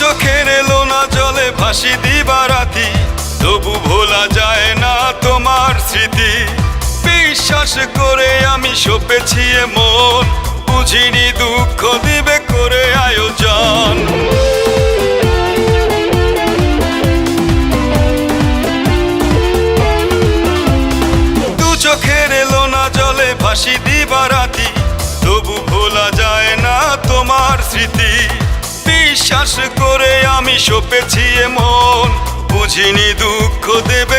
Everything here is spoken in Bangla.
চোখের এলো না জলে ভাসি দিবারাতি। তবু ভোলা যায় না তোমার স্মৃতি। বিশ্বাস করে আমি সপেছি মন। বুঝিনি দুঃখ দিবে করে আয়োজন। দু চোখের এলো না জলে ভাসি দিবারাতি। তবু ভোলা যায় না তোমার স্মৃতি। বিশ্বাস করে আমি সপেছি এমন বুঝিনি দুঃখ দেবে